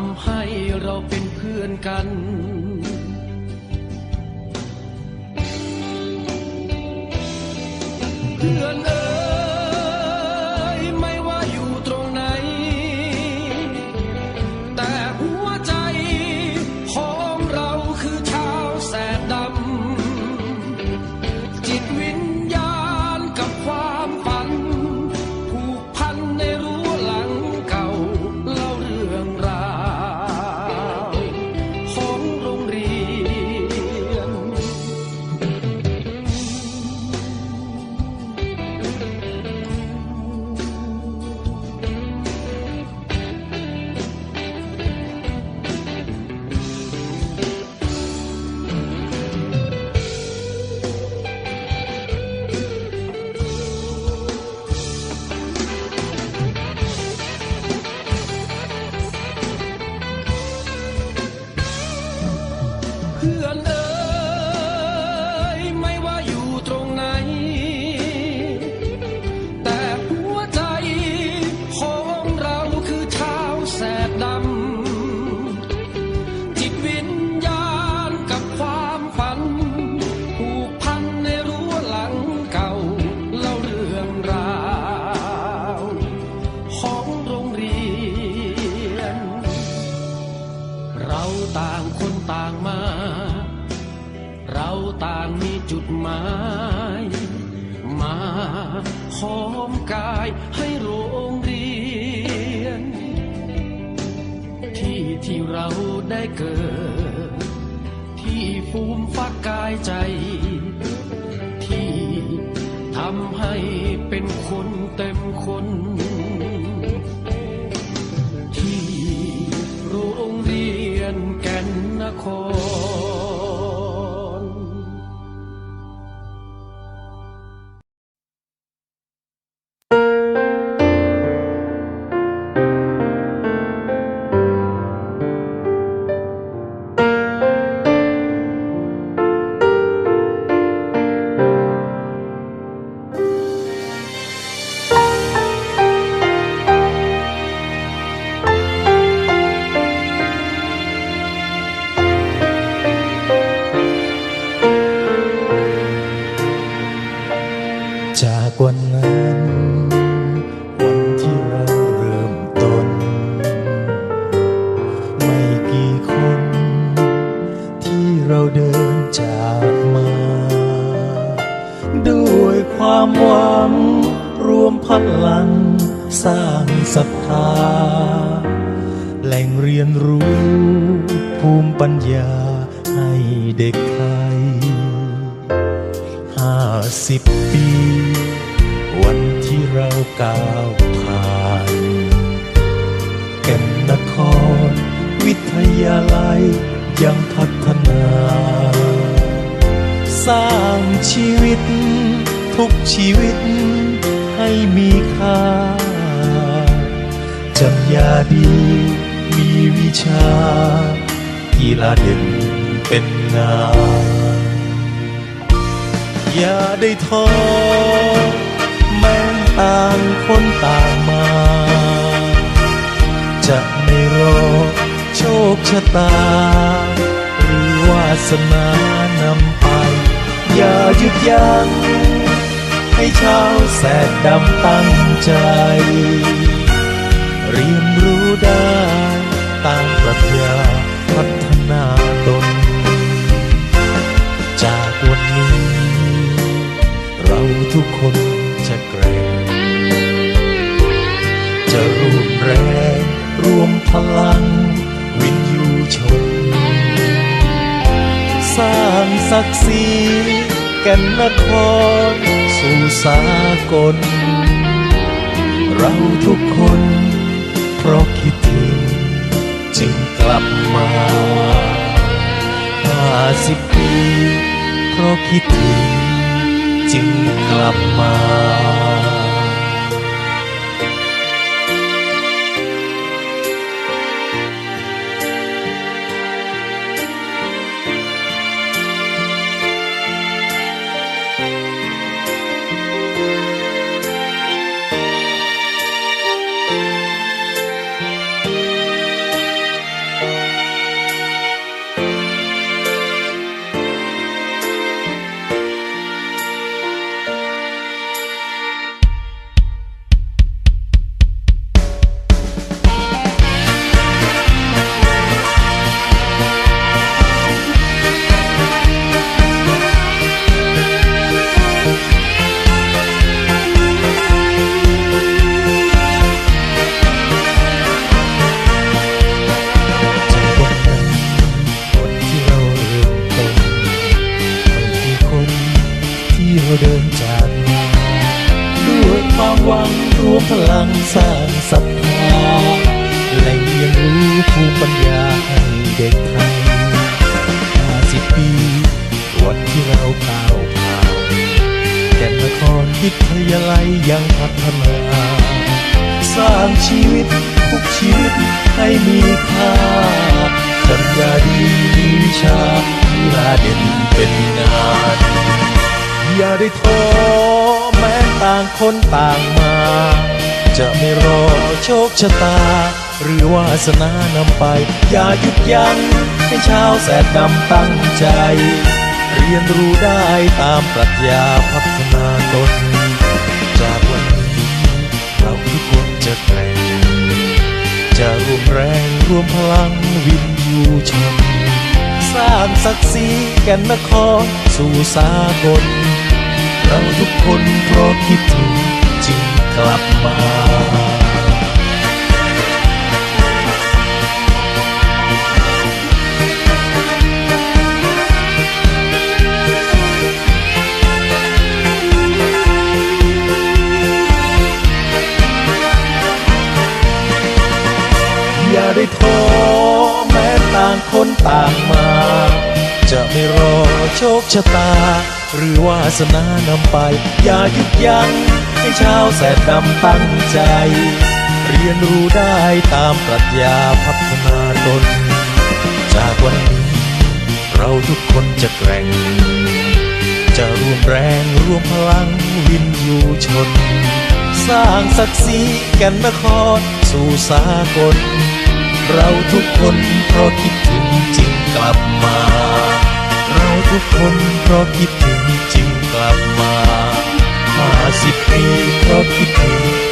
ำให้เราเป็นเพื่อนกัน เพื่อนเอ มกายให้โรงเรียน ที่ที่เราได้เกิด ที่ฟูมฟักกายใจ ที่ทำให้เป็นคนเต็มคน ที่โรงเรียนแก่นนคร สิบปี วันที่เราก้าวผ่านแก่นนคร วิทยาลัยยังพัฒนา สร้างชีวิต ทุกชีวิตให้มีค่าจำยาดี มีวิชา กีฬาเด่นเป็นงาน อย่าได้ท้อแม้ต่างคนต่างมา จะไม่รอโชคชะตา หรือวาสนานำไป อย่าหยุดยัง้งให้ชาวแสดดำตั้งใจ เรียนรู้ได้ตามปรัชญาพัฒนาตน ทุกคนจะแกรงจะร่วมแรงรวมพลังวินยูชน สร้างศักดิ์ศรีก่นนครสู่สากล เราทุกคนเพราะคิดถึงจึงกลับมาห้าสิบปีเพราะคิดถึง จึ เดินจากมาด้วยความหวังรวมพลังสร้างศรัทธาและเรียนรู้ภูมิปัญญาให้เด็กไทยห้าสิบปี วันที่เราก้าวผ่านแก่นครวิทยาลัยยังพัฒนาสร้างชีวิตทุกชีวิตให้มีค่าจัญญาดีมีวิชากีฬาเด่นเป็นงาน อย่าได้ท้อแม้ต่างคนต่างมา จะไม่รอโชคชะตา หรือวาสนานำไป อย่าหยุดยั้งให้ชาวแสดดำตั้งใจ เรียนรู้ได้ตามปรัชญาพัฒนาตน จากวันนี้เราทุกคนจะแกร่งจะรวมแรงรวมพลังวินยูชนสร้างศักดิ์ศรีแก่นนครสู่สากล กลับมาอย่าได้ท้อแม้ต่างคนต่างมา จะไม่รอโชคชะตา หรือวาสนานำไป อย่าหยุดยั้ง ให้ชาวแสดดำตั้งใจ เรียนรู้ได้ตามปรัชญาพัฒนาตน จากวันนี้เราทุกคนจะแกร่ง จะรวมแรงรวมพลังวินยูชน สร้างศักดิ์ศรีแก่นนครสู่สากล เราทุกคนเพราะคิดถึงจึงกลับมา เราทุกคนเพราะคิดถึงจึงกลับมาาสิบปีเพราะคิดถึง